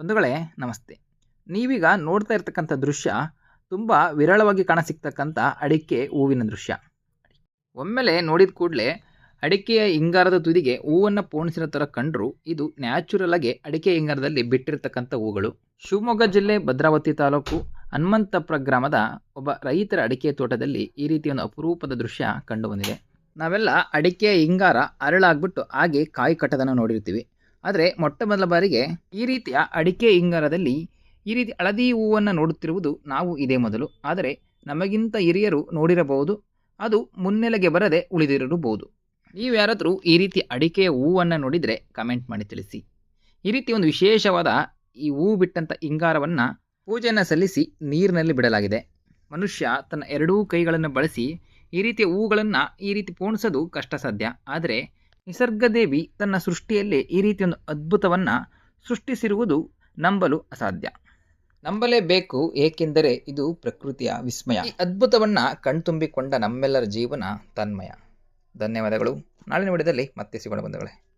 ಬಂಧುಗಳೇ, ನಮಸ್ತೆ. ನೀವೀಗ ನೋಡ್ತಾ ಇರ್ತಕ್ಕಂಥ ದೃಶ್ಯ ತುಂಬ ವಿರಳವಾಗಿ ಕಾಣಸಿಗ್ತಕ್ಕಂಥ ಅಡಿಕೆ ಹೂವಿನ ದೃಶ್ಯ. ಒಮ್ಮೆಲೆ ನೋಡಿದ ಕೂಡಲೇ ಅಡಿಕೆಯ ಇಂಗಾರದ ತುದಿಗೆ ಹೂವನ್ನು ಪೋಣಿಸಿರೋ ಥರ ಕಂಡರೂ ಇದು ನ್ಯಾಚುರಲ್ ಆಗಿ ಅಡಿಕೆ ಇಂಗಾರದಲ್ಲಿ ಬಿಟ್ಟಿರ್ತಕ್ಕಂಥ ಹೂಗಳು. ಶಿವಮೊಗ್ಗ ಜಿಲ್ಲೆ ಭದ್ರಾವತಿ ತಾಲೂಕು ಹನುಮಂತಪುರ ಗ್ರಾಮದ ಒಬ್ಬ ರೈತರ ಅಡಿಕೆ ತೋಟದಲ್ಲಿ ಈ ರೀತಿಯ ಒಂದು ಅಪರೂಪದ ದೃಶ್ಯ ಕಂಡುಬಂದಿದೆ ನಾವೆಲ್ಲ ಅಡಿಕೆಯ ಇಂಗಾರ ಅರಳಾಗ್ಬಿಟ್ಟು ಹಾಗೆ ಕಾಯಿ ಕಟ್ಟದನ್ನು ನೋಡಿರ್ತೀವಿ. ಆದರೆ ಮೊಟ್ಟ ಮೊದಲ ಬಾರಿಗೆ ಈ ರೀತಿಯ ಅಡಿಕೆ ಇಂಗಾರದಲ್ಲಿ ಈ ರೀತಿ ಹಳದಿ ಹೂವನ್ನು ನೋಡುತ್ತಿರುವುದು ನಾವು ಇದೇ ಮೊದಲು. ಆದರೆ ನಮಗಿಂತ ಹಿರಿಯರು ನೋಡಿರಬಹುದು, ಅದು ಮುನ್ನೆಲೆಗೆ ಬರದೆ ಉಳಿದಿರಬಹುದು. ನೀವು ಯಾರಾದರೂ ಈ ರೀತಿ ಅಡಿಕೆಯ ಹೂವನ್ನು ನೋಡಿದರೆ ಕಮೆಂಟ್ ಮಾಡಿ ತಿಳಿಸಿ. ಈ ರೀತಿ ಒಂದು ವಿಶೇಷವಾದ ಈ ಹೂವು ಬಿಟ್ಟಂಥ ಇಂಗಾರವನ್ನು ಪೂಜೆಯನ್ನು ಸಲ್ಲಿಸಿ ನೀರಿನಲ್ಲಿ ಬಿಡಲಾಗಿದೆ. ಮನುಷ್ಯ ತನ್ನ ಎರಡೂ ಕೈಗಳನ್ನು ಬಳಸಿ ಈ ರೀತಿಯ ಹೂಗಳನ್ನು ಈ ರೀತಿ ಪೋಣಿಸೋದು ಕಷ್ಟ ಸಾಧ್ಯ ಆದರೆ ನಿಸರ್ಗದೇವಿ ತನ್ನ ಸೃಷ್ಟಿಯಲ್ಲೇ ಈ ರೀತಿಯೊಂದು ಅದ್ಭುತವನ್ನು ಸೃಷ್ಟಿಸಿರುವುದು ನಂಬಲು ಅಸಾಧ್ಯ. ನಂಬಲೇಬೇಕು ಏಕೆಂದರೆ ಇದು ಪ್ರಕೃತಿಯ ವಿಸ್ಮಯ. ಈ ಅದ್ಭುತವನ್ನು ಕಣ್ತುಂಬಿಕೊಂಡ ನಮ್ಮೆಲ್ಲರ ಜೀವನ ತನ್ಮಯ. ಧನ್ಯವಾದಗಳು. ನಾಳಿನ ವಿಡಿಯೋದಲ್ಲಿ ಮತ್ತೆ ಸಿಗೋಣ ಬಂಧುಗಳೇ.